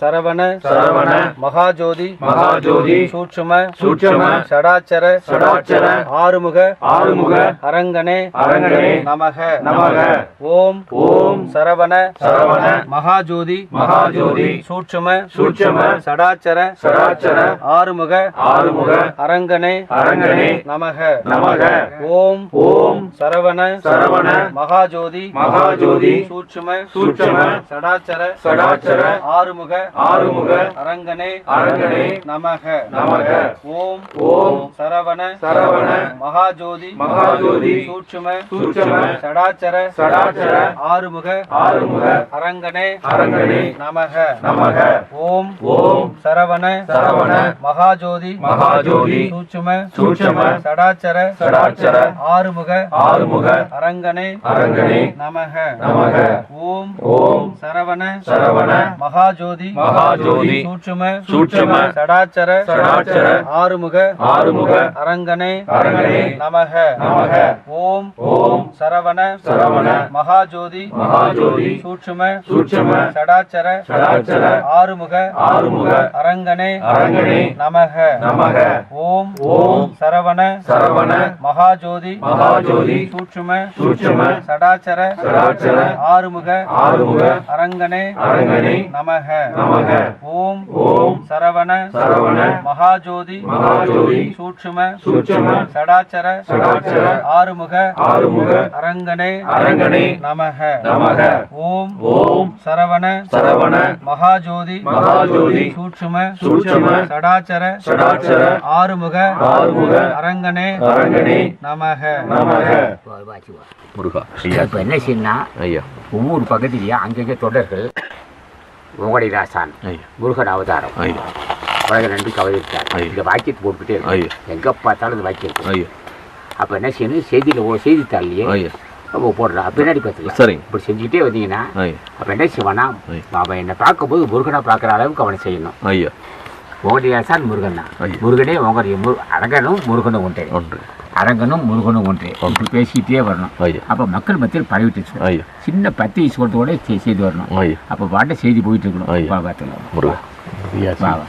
சரவண சரவண மகாஜோதி மகாஜோதி சூட்சும சூட்சும ஷடாச்சர ஷடாட்சர ஆறுமுக ஆறுமுக அரங்கனே அரங்கனே நமக. நமக. ஓம் ஓம் சரவண சரவண மகாஜோதி மகாஜோதி சூட்சும சூட்சும சடாச்சர சடாட்சர ஆறுமுக ஆறுமுக அரங்கனே அரங்கனே நமக. நமக. ஓம் ஓம் சரவண சரவண மகாஜோதி மகாஜோதி சூட்சும சூட்சும சடாச்சர சடாட்சர ஆறுமுக ஆறுமுக அரங்கனே அரங்கனே நமக. நமக. ஓம் ஓம் சரவண சரவண மகாஜோதி மகாஜோதி சூட்சும சூட்சும சடாச்சர சடாட்சர ஆறுமுக ஆறுமுக அரங்கனே அரங்கனே நமக. நமக. ஓம் ஓம் சரவண சரவண மகாஜோதி மகாஜோதி சூட்சும சூட்சும சடாச்சர சடாட்சர ஆறுமுக ஆறுமுக அரங்கனே அரங்கனே நமக. நமக. ஓம் ஓம் சரவண சரவண மகாஜோதி மகாஜோதி சூட்சும சூட்சும சடாச்சர சடாட்சர ஆறுமுக ஆறுமுக அரங்கனே அரங்கனே நமக. நமக. ஓம் ஓம் சரவண சரவண மகாஜோதி மகாஜோதி சூட்சும சூட்சும சடாச்சர சடாட்சர ஆறுமுக ஆறுமுக அரங்கனே அரங்கனே நமக. நமக. ஓம் ஓம் சரவண சரவண மகாஜோதி மகாஜோதி சூட்சும சூட்சும சடாச்சர சடாட்சர ஆறுமுக ஆறுமுக அரங்கனே அரங்கனே நமக நமக. ஓம். ஓம். சரவண. சரவண. மகாஜோதி. மகாஜோதி. சூட்சும. சூட்சும. சடாச்சர. சடாட்சர ஆறுமுக. ஆறுமுக. அரங்கனே. அரங்கனே. நமக. நமக. ஓம். ஓம். சரவண. சரவண. மகாஜோதி. மகாஜோதி. சூட்சும. சூட்சும. சடாச்சர. சடாட்சர ஆறுமுக. ஆறுமுக. அரங்கனே. அரங்கனே. நமக. நமக. முருகா இப்போ என்ன செய்யணும்னா ஐயா. ஒவ்வொரு பகுதியிலையும் அங்கங்கே தொடர்கள். உங்களுடைய ராசான் முருகன் அவதாரம். ஐயா. உலக நன்றி கவனித்தார் ஐயா. இந்த வாக்கியத்தை போட்டுக்கிட்டே ஐயா. இருக்கும் எங்கே பார்த்தாலும் இந்த வாக்கியம் இருக்கும் ஐயா. அப்போ என்ன செய்யணும்? செய்தியில் ஓ செய்தித்தாள்லையே ஐயா. அப்போ போடுறா. பின்னாடி பார்த்துக்கலாம். சரிங்க. இப்படி செஞ்சுக்கிட்டே வந்தீங்கன்னா அப்போ என்ன செய்வானா. அவன் என்னை பார்க்கும்போது முருகனை பார்க்குற அளவுக்கு அவனை செய்யணும். ஐயா. உங்களுடைய ராசான் முருகன் தான். முருகனே உங்களுடைய முரு அரங்கனும் முருகனும் ஒன்றே ஒன்று அரங்கனும் முருகனும் ஒன்றே. இப்படி பேசிக்கிட்டே வரணும். அப்போ மக்கள் மத்தியில் பரவிட்டு சின்ன பத்து வயசு கொடுத்தோட செய்தி வரணும். அப்போ பாட்டு செய்தி போயிட்டு இருக்கணும். பார்த்துக்கலாம் முருகா. வா வா.